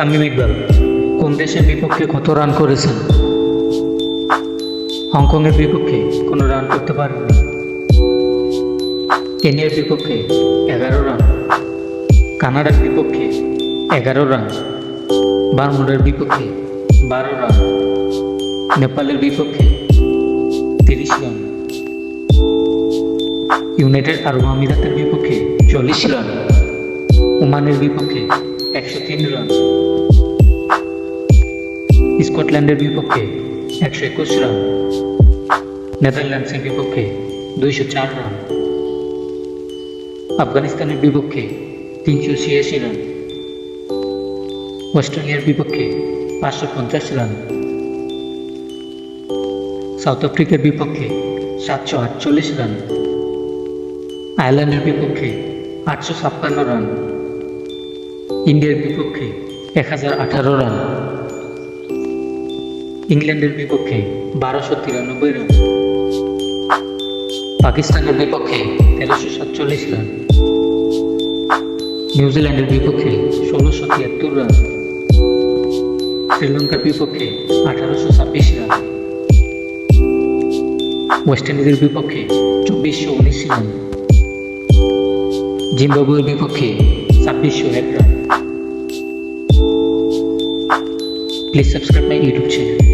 তামিম ইকবাল, কোন দেশের বিপক্ষে কত রান করেছেন? হংকংয়ের বিপক্ষে কোনো রান করতে পারেননি। কেনিয়ার বিপক্ষে এগারো রান। কানাডার বিপক্ষে এগারো রান। বারমুডার বিপক্ষে বারো রান। নেপালের বিপক্ষে তিরিশ রান। ইউনাইটেড আরব আমিরাতের বিপক্ষে চল্লিশ রান। ওমানের বিপক্ষে একশো তিন রান। স্কটল্যান্ডের বিপক্ষে একশো একুশ রান, নেদারল্যান্ডসের বিপক্ষে দুইশো চার রান, আফগানিস্তানের বিপক্ষে তিনশো ছিয়াশি রান, অস্ট্রেলিয়ার বিপক্ষে পাঁচশো পঞ্চাশ রান, সাউথ আফ্রিকার বিপক্ষে সাতশো আটচল্লিশ রান, আয়ারল্যান্ডের বিপক্ষে আটশো ছাপ্পান্ন রান, ইন্ডিয়ার বিপক্ষে এক হাজার আঠারো রান। ইংল্যান্ডের বিপক্ষে বারোশো তিরানব্বই রান। পাকিস্তানের বিপক্ষে তেরোশো সাতচল্লিশ রান। নিউজিল্যান্ডের বিপক্ষে ষোলোশো তিয়াত্তর রান। শ্রীলঙ্কার বিপক্ষে আঠারোশো ছাব্বিশ রান। ওয়েস্ট ইন্ডিজের বিপক্ষে চব্বিশশো উনিশ রান। জিম্বাবুয়ের বিপক্ষে ছাব্বিশশো এক run. Please subscribe my YouTube channel.